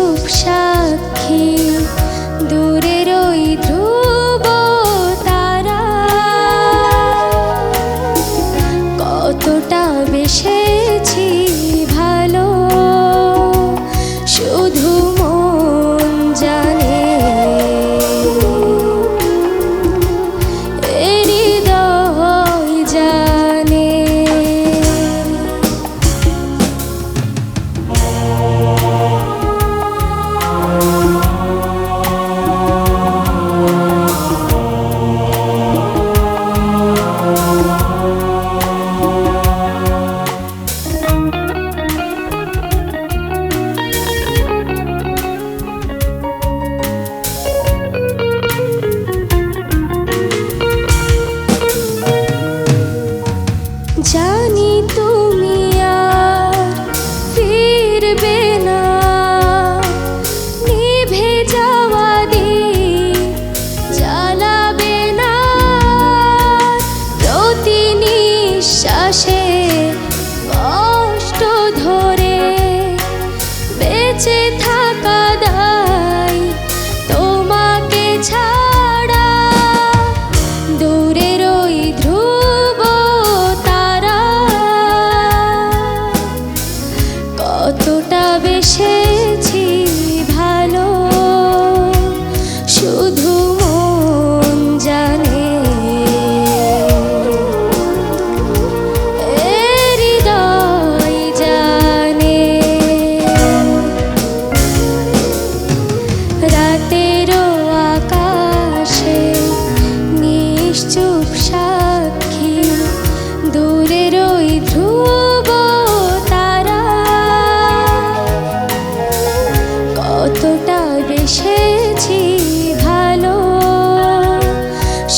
রূপ সাক্ষী দূরে রই ধ্রুব তারা। কতটা বেশে জানি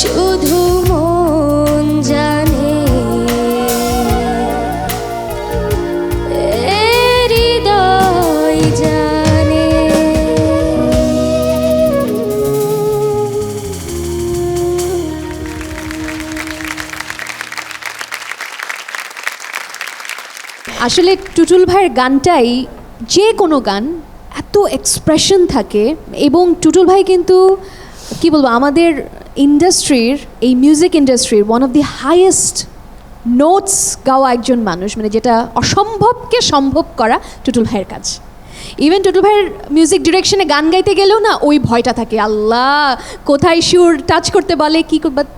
শুধু মন জানে। হৃদয় জানে। আসলে টুটুল ভাইয়ের গানটাই যে কোনো গান, এত এক্সপ্রেশন থাকে এবং টুটুল ভাই কিন্তু, কি বলব, আমাদের ইন্ডাস্ট্রির এই মিউজিক ইন্ডাস্ট্রির one of the highest notes গাওয়া একজন মানুষ মানে যেটা অসম্ভবকে সম্ভব করা টুটুল ভাইয়ের কাজ। ইভেন টুটুল ভাইয়ের মিউজিক ডিরেকশনে গান গাইতে গেলেও না ওই ভয়টা থাকে আল্লাহ কোথায় সুর টাচ করতে বলে কী but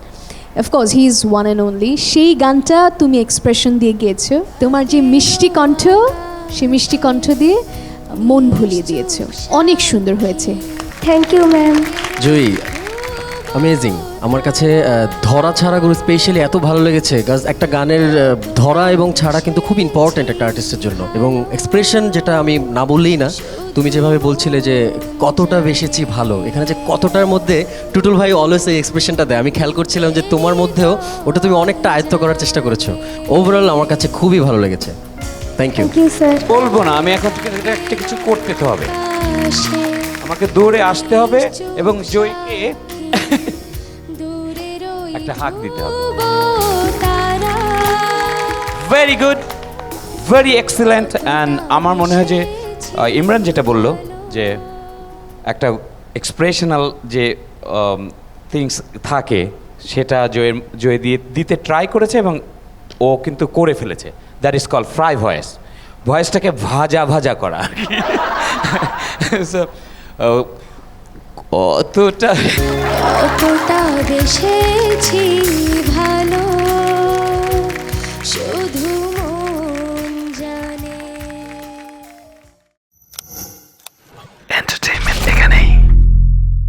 of course he is one and only সেই গানটা তুমি এক্সপ্রেশন দিয়ে গিয়েছো তোমার যে মিষ্টি কণ্ঠ সেই মিষ্টি কণ্ঠ দিয়ে মন ভুলিয়ে দিয়েছ। অনেক সুন্দর হয়েছে। Thank you ma'am Joyee amazing আমার কাছে ধরা ছাড়াগুলো স্পেশালি এত ভালো লেগেছে গাছ একটা গানের ধরা এবং ছাড়া কিন্তু খুব ইম্পর্ট্যান্ট একটা আর্টিস্টের জন্য। এবং এক্সপ্রেশন যেটা আমি না বললেই না তুমি যেভাবে বলছিলে যে কতটা বেসেছি ভালো এখানে যে কতটার মধ্যে টুটুল ভাই অলওয়েজ এই এক্সপ্রেশনটা দেয়। আমি খেয়াল করছিলাম যে তোমার মধ্যেও ওটা তুমি অনেকটা আয়ত্ত করার চেষ্টা করেছ। ওভারঅল আমার কাছে খুবই ভালো লেগেছে। থ্যাংক ইউ স্যার বলব না আমি এখন থেকে একটা কিছু করতে হবে। আমাকে দৌড়ে আসতে হবে এবং জয়কে একটা হাক দিতে হবে। Very good very excellent and আমার মনে হয় যে ইমরান যেটা বলল যে একটা এক্সপ্রেশনাল যে থিংস থাকে সেটা জয়ের জয় দিয়ে দিতে ট্রাই করেছে এবং ও কিন্তু করে ফেলেছে। That is call fry voice ভয়েসটাকে ভাজা ভাজা করা। কতটা কতটা বেসেছি ভালো শুধু